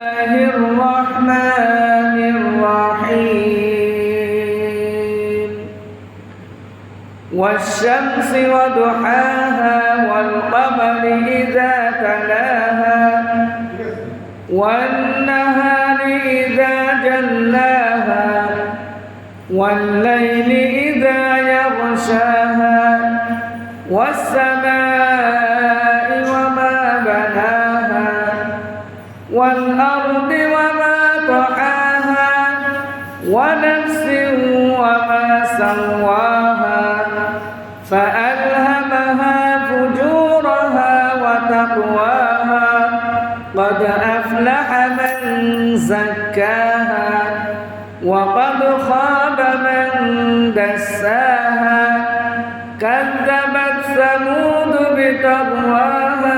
الرحمن الرحيم. والشمس وضحاها والقمر إذا تلاها والنهار إذا جلاها والليل إذا يغشاها والسماء والأرض وما طحاها ونفس وما سواها فألهمها فجورها وتقواها قد أفلح من زكاها وقد خاب من دساها كذبت ثمود بتقواها.